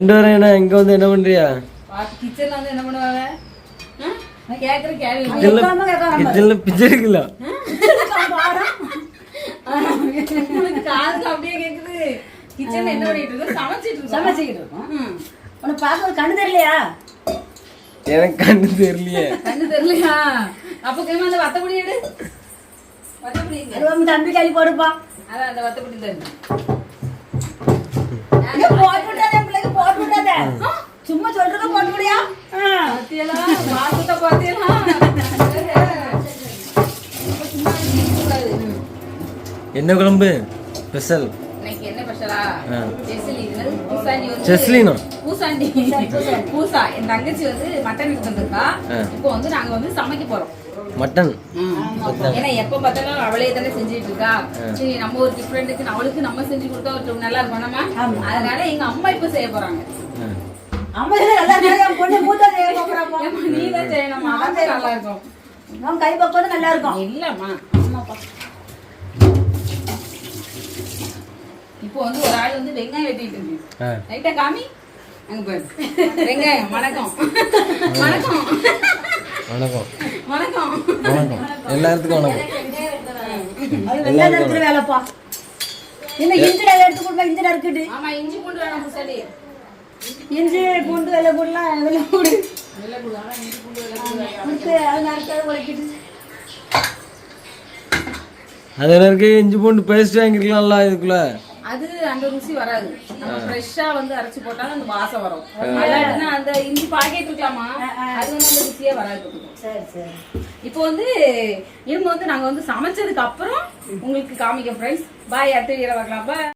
ரெண்டு பேரும் என்ன இங்க வந்து என்ன பண்றியா? கிச்சன்ல வந்து என்ன பண்ணுவாங்க? கேக்குற கேள்வி. பிச்சை காதுக்கு அப்படியே கேக்குது. கிச்சன்ல என்ன பண்ணிட்டு சமைச்சிட்டு இருக்கோம். சமைச்சிக்கிட்டு இருக்கோம். ம். உனக்கு பார்க்க கண்ணு தெரியலையா? எனக்கு கண்ணு தெரியலையே. கண்ணு தெரியலையா? அப்ப கேம அந்த வத்தப்பொடி எடு. வத்தப்பொடி? அது தம்பி போடுப்பா. அதான் அந்த வத்தப்பொடி தருங்க என்ன குழம்பு? ஸ்பெஷல்? பூசாண்டி வந்து செஸ்லினா? பூசாண்டி பூசா. என் தங்கச்சி வந்து மட்டன் எடுத்து வந்திருக்கா. இப்போ வந்து நாங்க வந்து சமைக்க போறோம். மட்டன்? ஏன்னா எப்ப பார்த்தாலும் அவளே தானே செஞ்சுட்டு இருக்கா. சரி நம்ம ஒரு டிஃப்ரெண்ட்டுக்கு அவளுக்கு நம்ம செஞ்சு கொடுத்தா ஒரு நல்லா இருக்கும். அதனால எங்க அம்மா இப்ப செய்ய போறாங்க. அம்மா இதை நல்லா செய்யணுமா அதான் நல்லா இருக்கும் உன் கை பக்கம் நல்லா இருக்கும் இல்லம்மா இப்போ வந்து ஒரு ஆள் வந்து வெங்காயம் வெட்டிட்டு இருக்கு. காமி. அங்க வெங்காயம் வணக்கம். வணக்கம். வணக்கம். வணக்கம். வணக்கம். எல்லாத்துக்கும் வணக்கம். அது வெள்ளை இருக்கிற வேலைப்பா. இந்த இஞ்சி வேலை எடுத்து கொடுப்பா இஞ்சி நறுக்கிட்டு ஆமா இஞ்சி பூண்டு வேணாம் முசாடி இஞ்சி பூண்டு வெள்ளை பூண்டுலாம் வெள்ளை பூண்டு. அது எனக்கு இஞ்சி பூண்டு பேஸ்ட் வாங்கிருக்கலாம்ல இதுக்குள்ள. அது அந்த ருசி வராது. நம்ம ஃப்ரெஷ்ஷா வந்து அரைச்சு போட்டாலும் அந்த வாசம் வரும். இல்லாட்டினா அந்த இஞ்சி பாக்கெட் இருக்கலாமா? அது வந்து அந்த ருசியே வராது. சரி சரி. இப்போ வந்து இவங்க வந்து நாங்க வந்து சமைச்சதுக்கு அப்புறம் உங்களுக்கு காமிக்க ஃப்ரெண்ட்ஸ் பாய் அடுத்த வீடியோ பார்க்கலாம். பாய்